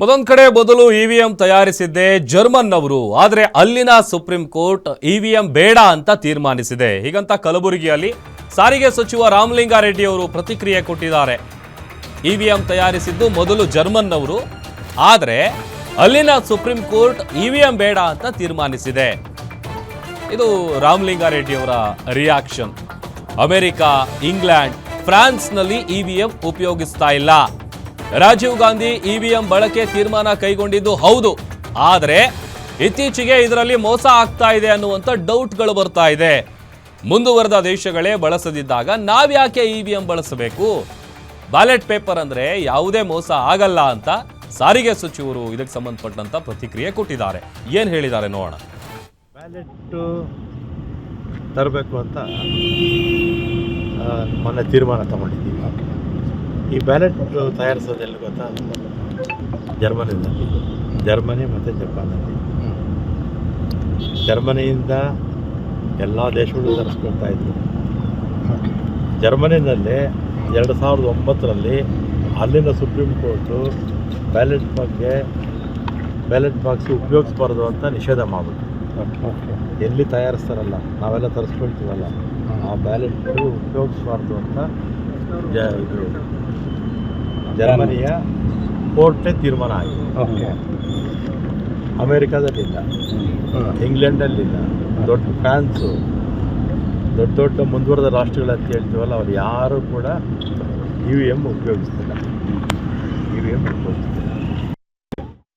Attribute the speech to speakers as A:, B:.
A: ಮತ್ತೊಂದ್ ಕಡೆ ಮೊದಲು ಇವಿಎಂ ತಯಾರಿಸಿದ್ದೆ ಜರ್ಮನ್ ಅವರು ಆದರೆ ಅಲ್ಲಿನ ಸುಪ್ರೀಂ ಕೋರ್ಟ್ ಇವಿಎಂ ಬೇಡ ಅಂತ ತೀರ್ಮಾನಿಸಿದೆ. ಹೀಗಂತ ಕಲಬುರಗಿಯಲ್ಲಿ ಸಾರಿಗೆ ಸಚಿವ ರಾಮಲಿಂಗಾರೆಡ್ಡಿ ಅವರು ಪ್ರತಿಕ್ರಿಯೆ ಕೊಟ್ಟಿದ್ದಾರೆ. ಇವಿಎಂ ತಯಾರಿಸಿದ್ದು ಮೊದಲು ಜರ್ಮನ್ ಅವರು ಆದರೆ ಅಲ್ಲಿನ ಸುಪ್ರೀಂ ಕೋರ್ಟ್ ಇವಿಎಂ ಬೇಡ ಅಂತ ತೀರ್ಮಾನಿಸಿದೆ. ಇದು ರಾಮಲಿಂಗಾರೆಡ್ಡಿ ಅವರ ರಿಯಾಕ್ಷನ್ ಅಮೆರಿಕ, ಇಂಗ್ಲೆಂಡ್, ಫ್ರಾನ್ಸ್ನಲ್ಲಿ ಇವಿಎಂ ಉಪಯೋಗಿಸ್ತಾ ಇಲ್ಲ. ರಾಜೀವ್ ಗಾಂಧಿ ಇವಿಎಂ ಬಳಕೆ ತೀರ್ಮಾನ ಕೈಗೊಂಡಿದ್ದು ಹೌದು. ಆದರೆ ಇತ್ತೀಚೆಗೆ ಇದರಲ್ಲಿ ಮೋಸ ಆಗ್ತಾ ಇದೆ ಅನ್ನುವಂಥ ಡೌಟ್ಗಳು ಬರ್ತಾ ಇದೆ. ಮುಂದುವರೆದ ದೇಶಗಳೇ ಬಳಸದಿದ್ದಾಗ ನಾವ್ಯಾಕೆ ಎಂ ಬಳಸಬೇಕು? ಬ್ಯಾಲೆಟ್ ಪೇಪರ್ ಅಂದರೆ ಯಾವುದೇ ಮೋಸ ಆಗಲ್ಲ ಅಂತ ಸಾರಿಗೆ ಸಚಿವರು ಇದಕ್ಕೆ ಸಂಬಂಧಪಟ್ಟಂತ ಪ್ರತಿಕ್ರಿಯೆ ಕೊಟ್ಟಿದ್ದಾರೆ. ಏನು ಹೇಳಿದ್ದಾರೆ ನೋಡೋಣ.
B: ಬ್ಯಾಲೆಟ್ಟು ತರಬೇಕು ಅಂತ ಮೊನ್ನೆ ತೀರ್ಮಾನ ತಗೊಂಡಿದ್ದೀವಿ. ಈ ಬ್ಯಾಲೆಟ್ ತಯಾರಿಸೋದು ಎಲ್ಲಿ ಗೊತ್ತಾ? ಜರ್ಮನಿನಲ್ಲಿ ಜರ್ಮನಿ ಮತ್ತು ಜಪಾನಲ್ಲಿ. ಜರ್ಮನಿಯಿಂದ ಎಲ್ಲ ದೇಶಗಳು ತರಿಸ್ಕೊಳ್ತಾ ಇದ್ರು. ಜರ್ಮನಿನಲ್ಲಿ ಎರಡು ಸಾವಿರದ ಒಂಬತ್ತರಲ್ಲಿ ಅಲ್ಲಿನ ಸುಪ್ರೀಂ ಕೋರ್ಟು ಬ್ಯಾಲೆಟ್ ಬಗ್ಗೆ ಬ್ಯಾಲೆಟ್ ಬಾಕ್ಸ್ ಉಪಯೋಗಿಸ್ಬಾರ್ದು ಅಂತ ನಿಷೇಧ ಮಾಡಿಬಿಟ್ಟು ಎಲ್ಲಿ ತಯಾರಿಸ್ತಾರಲ್ಲ ನಾವೆಲ್ಲ ತರಿಸ್ಕೊಳ್ತೀವಲ್ಲ ಆ ಬ್ಯಾಲೆಟ್ ಉಪಯೋಗಿಸ್ಬಾರ್ದು ಅಂತ ಜ ಇದು ಜರ್ಮನಿಯ ಕೋರ್ಟ್ನೇ ತೀರ್ಮಾನ ಆಗಿದೆ. ಅಮೇರಿಕಾದಲ್ಲಿಲ್ಲ ಇಂಗ್ಲೆಂಡಲ್ಲಿಲ್ಲ ದೊಡ್ಡ ಫ್ರಾನ್ಸು ದೊಡ್ಡ ದೊಡ್ಡ ಮುಂದುವರೆದ ರಾಷ್ಟ್ರಗಳಂತ ಅಂತ ಹೇಳ್ತೀವಲ್ಲ ಅವ್ರು ಯಾರೂ ಕೂಡ ಇ ವಿ ಎಂ ಉಪಯೋಗಿಸ್ತಿಲ್ಲ.